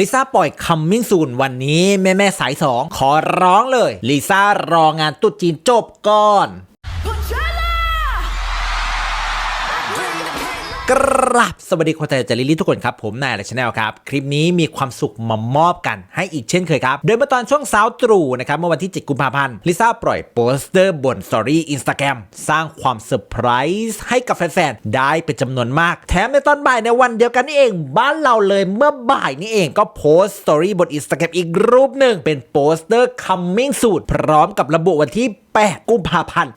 ลิซ่าปล่อยคัมมิ่งซูนวันนี้แม่แม่สายสองขอร้องเลยลิซ่ารองานตุ๊ดจีนจบก่อน กราบสวัสดีคนไทยจากลิลี่ทุกคนครับ ผมนายและชาแนลครับ คลิปนี้มีความสุขมามอบกันให้อีกเช่นเคยครับ โดยเมื่อตอนช่วงเช้าตรู่นะครับเมื่อวันที่ 7 กุมภาพันธ์ลิซ่าปล่อยโปสเตอร์บนสตอรี่อินสตาแกรมสร้างความเซอร์ไพรส์ให้กับแฟนๆ ได้เป็นจำนวนมาก แถมในตอนบ่ายในวันเดียวกันนี่เอง บ้านเราเลยเมื่อบ่ายนี่เองก็โพสต์สตอรี่บนอินสตาแกรมอีกรูปหนึ่งเป็นโปสเตอร์ coming soon พร้อมกับระบุวันที่ 8 กุมภาพันธ์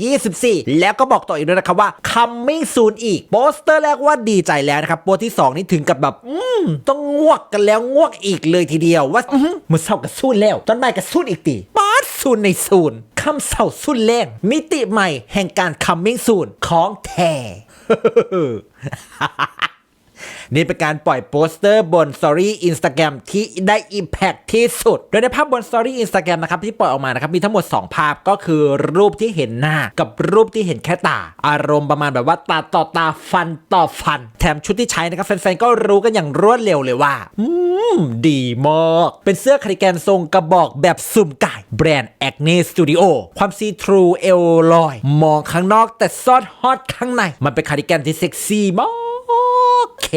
2024 แล้วก็บอกต่ออีกด้วยนะครับว่า coming soon อีก โปสเตอร์แรกว่าดีใจแล้วนะครับ โปสที่ 2 นี่ถึงกับแบบ อืม ต้องงวกกันแล้วงวกอีกเลยทีเดียว ว่าอืมมือเศร้ากับสู้แล้วตอนบ่ายกับสู้อีกตีปาดซูนในซูนคำเศร้าสุนแรงมิติใหม่แห่งการ coming soon ของแท้ นี่เป็นการปล่อยโปสเตอร์บน Story Instagram ที่ได้ Impact ที่สุด โดยในภาพบน Story Instagram นะครับที่ปล่อยออกมานะครับมีทั้งหมด 2 ภาพก็คือรูปที่เห็นหน้ากับรูปที่เห็นแค่ตา อารมณ์ประมาณแบบว่าตาต่อตาฟันต่อฟัน แถมชุดที่ใช้นะครับแฟนๆก็รู้กันอย่างรวดเร็วเลยว่าอืมดีมากเป็นเสื้อคาริแกนทรงกระบอกแบบสุ่มไก่แบรนด์ Acne Studio ความซีทรูเอลลอย มองข้างนอกแต่ซ่อนฮอตข้างใน มันเป็นคาริแกนที่เซ็กซี่มาก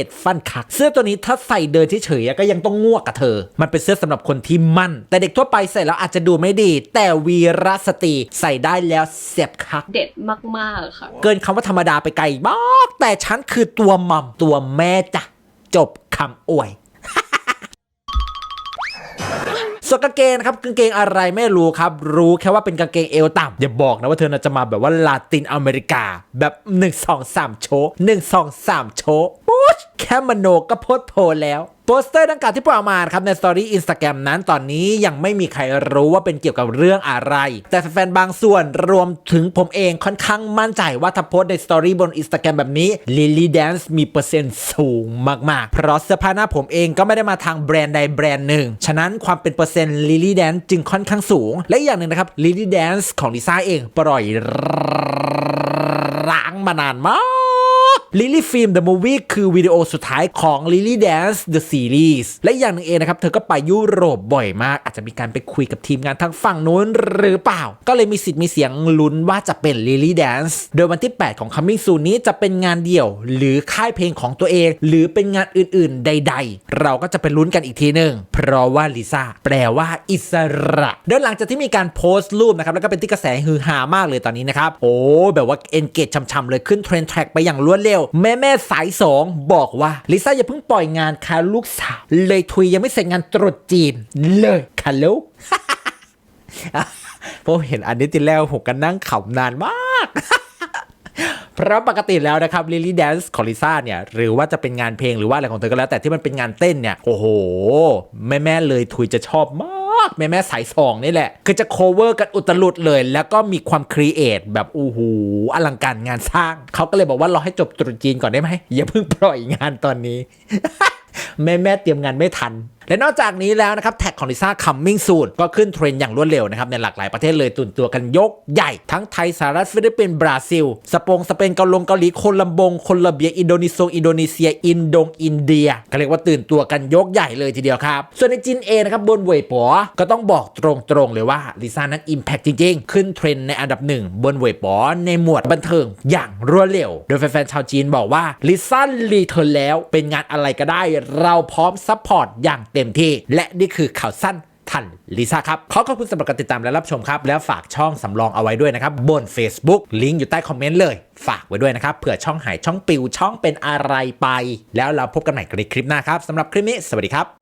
ดฟันคัก เสื้อตัวนี้ถ้าใส่เดินเฉยๆอะก็ยังต้องง่วกกับเธอ มันเป็นเสื้อสำหรับคนที่มั่น แต่เด็กทั่วไปใส่แล้วอาจจะดูไม่ดี แต่วีรสตรีใส่ได้แล้วเสียบคัก เด็ดมากๆค่ะ เกินคำว่าธรรมดาไปไกลมากแต่ฉันคือตัวมัมตัวแม่จ้ะจบคำอวย ส่วนกางเกงนะครับกางเกงอะไรไม่รู้ครับรู้แค่ว่าเป็นกางเกงเอวต่ำอย่าบอกนะว่าเธอจะมาแบบว่าลาตินอเมริกาแบบ 1 2 3 โชว์1 2 3 โชว์ปุ๊ชแค่มโนก็โพสโพแล้ว โปสเตอร์ดังกล่าวที่ปล่อยออกมาครับในสตอรี่อินสตาแกรมนั้นตอนนี้ยังไม่มีใครรู้ว่าเป็นเกี่ยวกับเรื่องอะไร แต่แฟนๆบางส่วนรวมถึงผมเองค่อนข้างมั่นใจว่าถ้าโพสในสตอรี่บนอินสตาแกรมแบบนี้ลิลลี่แดนซ์มีเปอร์เซ็นต์สูงมากๆ เพราะเสื้อผ้าหน้าผมเองก็ไม่ได้มาทางแบรนด์ใดแบรนด์หนึ่ง ฉะนั้นความเป็นเปอร์เซ็นต์ลิลลี่แดนซ์จึงค่อนข้างสูง และอีกอย่างหนึ่งนะครับลิลลี่แดนซ์ของลิซ่าเองปล่อยร้างมานานมาก Lily Film The Movie คือวิดีโอสุดท้ายของ Lily Dance The Series และอย่างหนึ่งเองนะครับ เธอก็ไปยุโรปบ่อยมาก อาจจะมีการไปคุยกับทีมงานทางฝั่งนู้นหรือเปล่า ก็เลยมีสิทธิ์มีเสียงลุ้นว่าจะเป็น Lily Dance โดยวันที่ 8 ของ Coming Soon นี้จะเป็นงานเดี่ยว หรือค่ายเพลงของตัวเอง หรือเป็นงานอื่นๆ ใด ๆ เราก็จะไปลุ้นกันอีกทีหนึ่งเพราะว่าลิซ่าแปลว่าอิสระโดยหลังจากที่มีการโพสต์รูปนะครับแล้วก็เป็นที่กระแสฮือฮามากเลยตอนนี้นะครับโอ้แบบว่า engage ช่ำๆเลยขึ้นเทรนด์แทร็กไปอย่างรวดเร็วแม่แม่สายสองบอกว่าลิซ่าอย่าเพิ่งปล่อยงานคาลูกสาวเลยทุยยังไม่เสร็จงานตรุษจีนเลยคาลูกผมเห็นอันนี้ทีแล้วผมก็นั่งขำนานมากเพราะปกติแล้วนะครับลิลี่แดนซ์ของลิซ่าเนี่ยหรือว่าจะเป็นงานเพลงหรือว่าอะไรของเธอก็แล้ว แต่ที่มันเป็นงานเต้นเนี่ย โอ้โห แม่แม่เลยทุยจะชอบมาก แม่แม่สายสองนี่แหละ คือจะโคเวอร์กันอุตลุดเลย แล้วก็มีความครีเอทแบบโอ้โหอลังการงานสร้าง เขาก็เลยบอกว่ารอให้จบตรุษจีนก่อนได้ไหมอย่าเพิ่งปล่อยงานตอนนี้ แม่แม่เตรียมงานไม่ทัน และนอกจากนี้แล้วนะครับแท็กของลิซ่า coming soon ก็ขึ้นเทรนด์อย่างรวดเร็วนะครับในหลากหลายประเทศเลยตุนตัวกันยกใหญ่ทั้งไทยสหรัฐฟิลิปปินส์บราซิล สปงสเปนเกาหลงเกาหลีโคลัมบงโคลัมเบียอินโดนีเซียอินโดนีเซีย อินโดงอินเดียก็เรียกว่าตื่นตัวกันยกใหญ่เลยทีเดียวครับส่วนในจีนเองนะครับบนเว่ยป๋อก็ต้องบอกตรงๆเลยว่าลิซ่านั้น impact จริงๆ ขึ้นเทรนด์ในอันดับหนึ่งบนเว่ยป๋อในหมวดบันเทิงอย่างรวดเร็ว โดยแฟนๆชาวจีนบอกว่าลิซ่ารีเทิร์นแล้วเป็นงานอะไรก็ได้ เราพร้อมซัพพอร์ตอย่างเต็มที่ และนี่คือข่าวสั้นทันลิซ่าครับขอขอบคุณสำหรับการติดตามและรับชมครับ แล้วฝากช่องสำรองเอาไว้ด้วยนะครับ บน Facebook ลิงก์อยู่ใต้คอมเมนต์เลย ฝากไว้ด้วยนะครับเผื่อช่องหายช่องปิวช่องเป็นอะไรไป แล้วเราพบกันใหม่ในคลิปหน้าครับสำหรับคลิปนี้ สวัสดีครับ